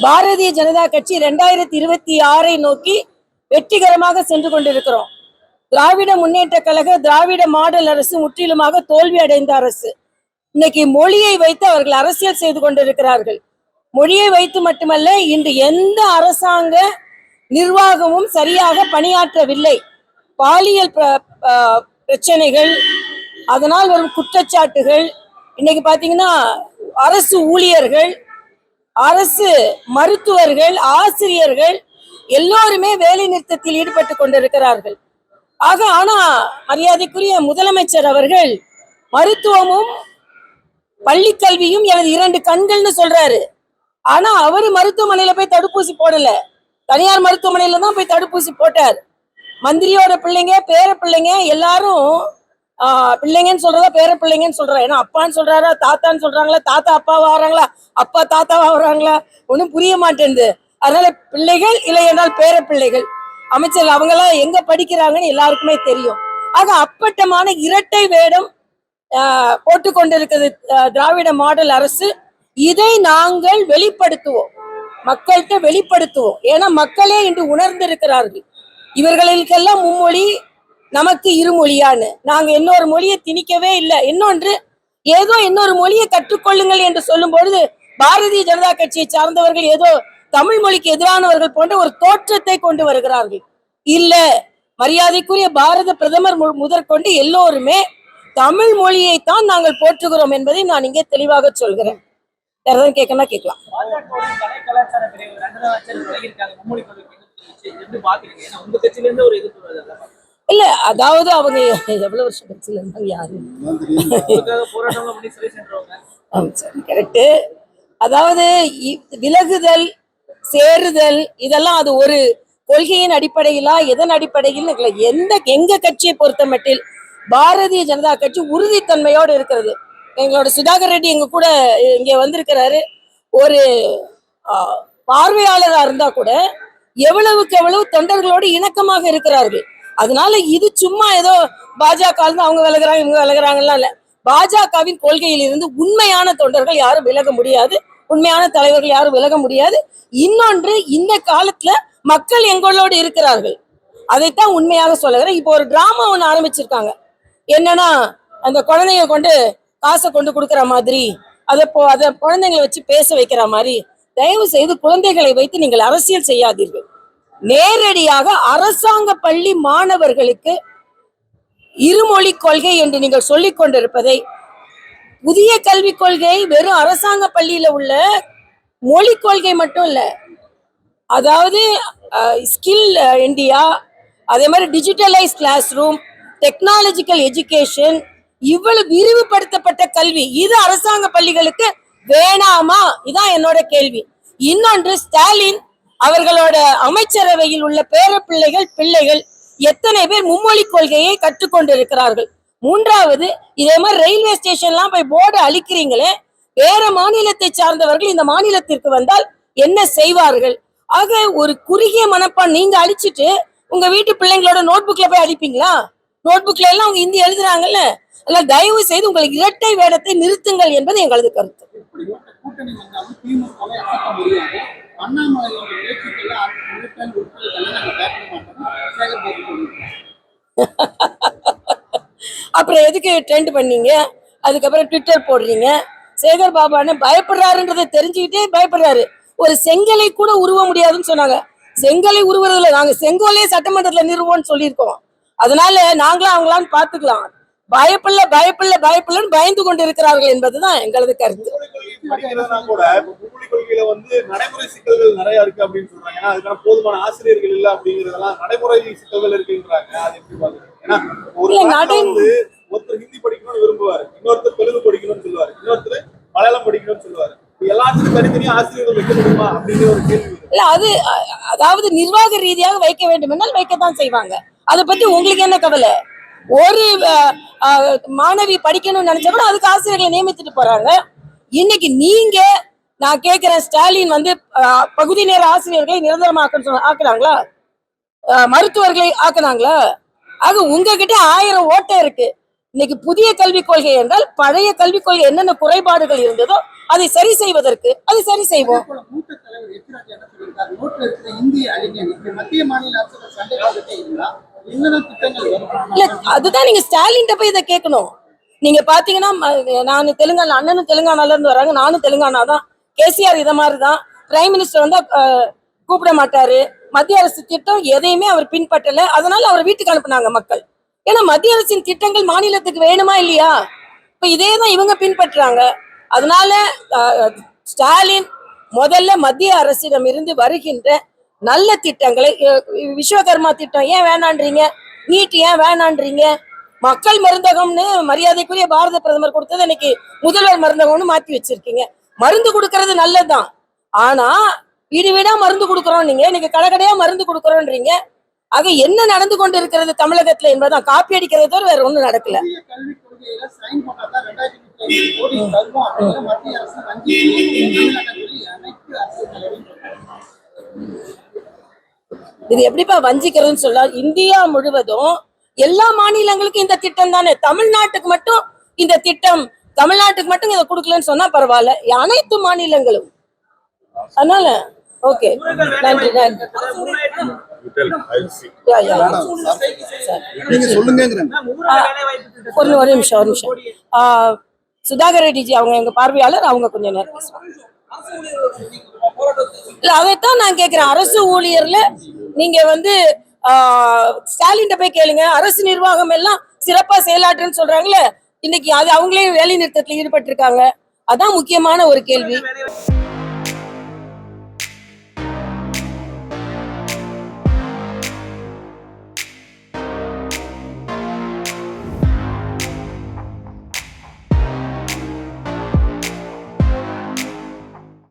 பாரதிய ஜனதா கட்சி ரெண்டாயிரத்தி இருபத்தி ஆறை நோக்கி வெற்றிகரமாக சென்று கொண்டிருக்கிறோம். திராவிட முன்னேற்ற கழக திராவிட மாடல் அரசு முற்றிலுமாக தோல்வி அடைந்த அரசு. இன்னைக்கு மொழியை வைத்து அவர்கள் அரசியல் செய்து கொண்டிருக்கிறார்கள். மொழியை வைத்து மட்டுமல்ல இன்று எந்த அரசாங்க நிர்வாகமும் சரியாக பணியாற்றவில்லை. பாலியல் பிரச்சனைகள் அதனால் வரும் குற்றச்சாட்டுகள் இன்னைக்கு பாத்தீங்கன்னா அரசு ஊழியர்கள் அரசு மருத்துவர்கள் ஆசிரியர்கள் எல்லோருமே வேலை நிறுத்தத்தில் ஈடுபட்டு கொண்டிருக்கிறார்கள். ஆக ஆனா மரியாதைக்குரிய முதலமைச்சர் அவர்கள் மருத்துவமும் பள்ளி கல்வியும் எனது இரண்டு கண்கள்னு சொல்றாரு. ஆனா அவரு மருத்துவமனையில போய் தடுப்பூசி போடல. தனியார் மருத்துவமனையில தான் போய் தடுப்பூசி போட்டார். மந்திரியோட பிள்ளைங்க பேர பிள்ளைங்க எல்லாரும் பிள்ளைங்கன்னு சொல்றதா பேர பிள்ளைங்கன்னு சொல்றா. ஏன்னா அப்பான்னு சொல்றாரா தாத்தான்னு சொல்றாங்களா தாத்தா அப்பாவா வராங்களா அப்பா தாத்தாவா வராங்களா? ஒன்றும் புரிய மாட்டேங்குது அதனால பிள்ளைகள் இல்லை என்றால் பேர பிள்ளைகள். அமைச்சர் அவங்கெல்லாம் எங்க படிக்கிறாங்கன்னு எல்லாருக்குமே தெரியும். ஆக அப்பட்டமான இரட்டை வேடம் ஆஹ், கொண்டிருக்கிறது திராவிட மாடல் அரசு. இதை நாங்கள் வெளிப்படுத்துவோம். மக்கள்கிட்ட வெளிப்படுத்துவோம். ஏன்னா மக்களே இன்று உணர்ந்திருக்கிறார்கள். இவர்களுக்கெல்லாம் மும்மொழி நமக்கு இருமொழியான்னு நாங்க இன்னொரு மொழியை திணிக்கவே இல்லை. இன்னொன்று ஏதோ இன்னொரு மொழியை கற்றுக்கொள்ளுங்கள் என்று சொல்லும் பொழுது பாரதிய ஜனதா கட்சியை சார்ந்தவர்கள் ஏதோ தமிழ் மொழிக்கு எதிரானவர்கள் போன்ற ஒரு தோற்றத்தை கொண்டு வருகிறார்கள். இல்ல மரியாதைக்குரிய பாரத பிரதமர் முதற்கொண்டு எல்லோருமே தமிழ் மொழியைத்தான் நாங்கள் போற்றுகிறோம் என்பதை நான் இங்கே தெளிவாக சொல்கிறேன். வேற எதாவது கேட்கணும்னா கேட்கலாம். இல்ல அதாவது அவங்க எவ்வளவு வருஷம் கட்சியில இருந்தாங்க யாரு? கரெக்டு அதாவது இ- விலகுதல் சேருதல் இதெல்லாம் அது ஒரு கொள்கையின் அடிப்படையிலா எதன் அடிப்படையில் எந்த எங்க கட்சியை பொறுத்த மட்டில் பாரதிய ஜனதா கட்சி உறுதித்தன்மையோடு இருக்கிறது. எங்களோட சுதாகர் ரெட்டி எங்க கூட இங்க வந்திருக்கிறாரு. ஒரு பார்வையாளராக பார்வையாளரா இருந்தா கூட எவ்வளவுக்கு எவ்வளவு தொண்டர்களோடு இணக்கமாக இருக்கிறார்கள். அதனால இது சும்மா ஏதோ பாஜக அவங்க விலகிறாங்க இவங்க விலகிறாங்கலாம் இல்ல. பாஜகவின் கொள்கையில் இருந்து உண்மையான தொண்டர்கள் யாரும் விலக முடியாது. உண்மையான தலைவர்கள் யாரும் விலக முடியாது. இன்னொன்று இந்த காலத்துல மக்கள் எங்களோடு இருக்கிறார்கள். அதைத்தான் உண்மையாக சொல்லுகிறேன் இப்போ ஒரு டிராமா ஒன்று ஆரம்பிச்சிருக்காங்க. என்னன்னா அந்த குழந்தைங்க கொண்டு காசை கொண்டு கொடுக்குற மாதிரி அதை போ அதை குழந்தைங்களை வச்சு பேச வைக்கிற மாதிரி தயவு செய்து குழந்தைகளை வைத்து நீங்கள் அரசியல் செய்யாதீர்கள். நேரடியாக அரசாங்க பள்ளி மாணவர்களுக்கு இருமொழி கொள்கை என்று நீங்கள் சொல்லிக் கொண்டிருப்பதை புதிய கல்விக் கொள்கை வெறும் அரசாங்க பள்ளியில உள்ள மொழி கொள்கை மட்டும் இல்ல அதாவது ஸ்கில் இந்தியா அதே மாதிரி digitalise classroom technological education இவ்வளவு விரிவுபடுத்தப்பட்ட கல்வி இது அரசாங்க பள்ளிகளுக்கு வேணாமா? இதான் என்னோட கேள்வி. இன்னொன்று ஸ்டாலின் அவர்களோட அமைச்சரவையில் உள்ள பேர பிள்ளைகள் பிள்ளைகள் எத்தனை பேர் மும்மொழி கொள்கையை கற்றுக்கொண்டிருக்கிறார்கள்? மூன்றாவது இதே மாதிரி ரயில்வே ஸ்டேஷன்லாம் போய் போர்டு அழிக்கிறீங்களே வேற மாநிலத்தை சார்ந்தவர்கள் இந்த மாநிலத்திற்கு வந்தால் என்ன செய்வார்கள்? ஆக ஒரு குறுகிய மனப்பான் நீங்க அழிச்சிட்டு உங்க வீட்டு பிள்ளைங்களோட நோட்புக்ல போய் அடிப்பீங்களா நோட்புக்ல எல்லாம் அவங்க இந்தி எழுதுறாங்கல்ல? அதனால தயவு செய்து உங்களுக்கு இரட்டை வேடத்தை நிறுத்துங்கள் என்பது எங்களது கருத்து. அண்ணாமலையோட உறுப்பினர் நாங்கள் பேச மாட்டோம். அப்புறம் எதுக்கு ட்ரெண்ட் பண்ணீங்க? அதுக்கப்புறம் ட்விட்டர் போடுறீங்க. சேகர் பாபா பயப்படுறாருன்றதை தெரிஞ்சுக்கிட்டே பயப்படுறாரு. ஒரு செங்கலை கூட உருவ முடியாதுன்னு சொன்னாங்க. செங்கலை உருவுறதுல நாங்க செங்கோலே சட்டமன்றத்துல நிறுவோம்னு சொல்லியிருக்கோம். அதனால நாங்களும் அவங்களான்னு பாத்துக்கலாம் பயப்பில்ல பயப்பில்ல பயப்பில்லன்னு பயந்து கொண்டு இருக்கிறார்கள் என்பதுதான் எங்களது கருத்து. படிக்கிறதுனா கூட மும்மொழி கொள்கையில வந்து நடைமுறை சிக்கல்கள் நிறைய இருக்கு அப்படின்னு சொல்றாங்க. ஏன்னா அதுக்கான போதுமான ஆசிரியர்கள் இல்ல அப்படிங்கறதெல்லாம் நடைமுறை சிக்கல்கள் இருக்குன்றாங்க. அது எப்படி பாக்குறீங்க ஏன்னா ஒரு வந்து ஒருத்தர் ஹிந்தி படிக்கணும்னு விரும்புவாரு இன்னொருத்தர் தெலுங்கு படிக்கணும்னு சொல்லுவாரு இன்னொருத்தர் மலையாளம் படிக்கணும்னு சொல்லுவாரு. எல்லாத்துக்கும் தனித்தனியா ஆசிரியர்கள் வைக்க முடியுமா அப்படிங்கிற ஒரு கேள்வி வருது. இல்ல அது அதாவது நிர்வாக ரீதியாக வைக்க வேண்டும் என்றால் வைக்கத்தான் செய்வாங்க. அதை பத்தி உங்களுக்கு என்ன கவலை? ஒரு மாணவி படிக்கணும்னு நினைச்சா கூட அதுக்கு ஆசிரியர்களை நியமித்துட்டு போறாங்க. இன்னைக்கு நீங்க நான் கேட்கிறேன் ஸ்டாலின் வந்து பகுதி நேர ஆசிரியர்களை நிரந்தரமாக்கன்னு சொன்ன ஆக்குறாங்களா அஹ், மருத்துவர்களை ஆக்குனாங்களா? ஆக உங்ககிட்ட ஆயிரம் ஓட்டை இருக்கு. இன்னைக்கு புதிய கல்விக் கொள்கை என்றால் பழைய கல்விக் கொள்கை என்னென்ன குறைபாடுகள் இருந்ததோ அதை சரி செய்வதற்கு அதை சரி செய்வோம். அதுதான் நீங்க ஸ்டாலின்ட்ட போய் இதை கேட்கணும். நீங்க பாத்தீங்கன்னா நான் தெலுங்கானா அண்ணனும் தெலுங்கானால இருந்து வராங்க. நானும் தெலுங்கானா தான். கேசிஆர் இதை மாதிரி தான் பிரைம் மினிஸ்டர் வந்து கூப்பிட மாட்டாரு. மத்திய அரசு திட்டம் எதையுமே அவர் பின்பற்றல. அதனால அவர் வீட்டுக்கு அனுப்புனாங்க மக்கள். ஏன்னா மத்திய அரசின் திட்டங்கள் மாநிலத்துக்கு வேணுமா இல்லையா? இப்ப இதே தான் இவங்க பின்பற்றுறாங்க அதனால ஸ்டாலின் முதல்ல மத்திய அரசிடம் இருந்து வருகின்ற நல்ல திட்டங்களை விஸ்வகர்மா திட்டம் ஏன் வேணான்றீங்க? நீட் ஏன் வேணான்றீங்க? மக்கள் மருந்தகம்னு மரியாதைக்குரிய பாரத பிரதமர் கொடுத்தது இன்னைக்கு முதல்வர் மருந்தகம்னு மாத்தி வச்சிருக்கீங்க. மருந்து கொடுக்கறது நல்லதுதான். ஆனா வீடு வீடா மருந்து கொடுக்குறோம் நீங்க. இன்னைக்கு கடகடையா மருந்து கொடுக்குறோன்றீங்க. ஆக என்ன நடந்து கொண்டு இருக்கிறது தமிழகத்துல என்பதுதான். காப்பி அடிக்கிறத தவிர வேற ஒண்ணும் நடக்கல. இது எப்படிப்பா வஞ்சிக்கிறதுன்னு சொல்ல இந்தியா முழுவதும் எல்லா மாநிலங்களுக்கும் இந்த திட்டம் தானே. தமிழ்நாட்டுக்கு மட்டும் இந்த திட்டம் தமிழ்நாட்டுக்கு மட்டும் இதை கொடுக்கலன்னு சொன்னா பரவாயில்ல. அனைத்து மாநிலங்களும். அதனால ஓகே. நன்றி நன்றி. ஒரு ஒரு நிமிஷம் ஒரு நிமிஷம். சுதாகர் ரெட்டிஜி அவங்க எங்க பார்வையாளர் அவங்க கொஞ்சம் நேரம் இல்ல அதைத்தான் நான் கேக்குறேன். அரசு ஊழியர்ல நீங்க வந்து ஸ்டாலின் போய் கேளுங்க. அரசு நிர்வாகம் எல்லாம் சிறப்பா செயலாற்றுன்னு சொல்றாங்களே. இன்னைக்கு அது அவங்களே வேலை நிறுத்தத்துல ஈடுபட்டிருக்காங்க. அதான் முக்கியமான ஒரு கேள்வி.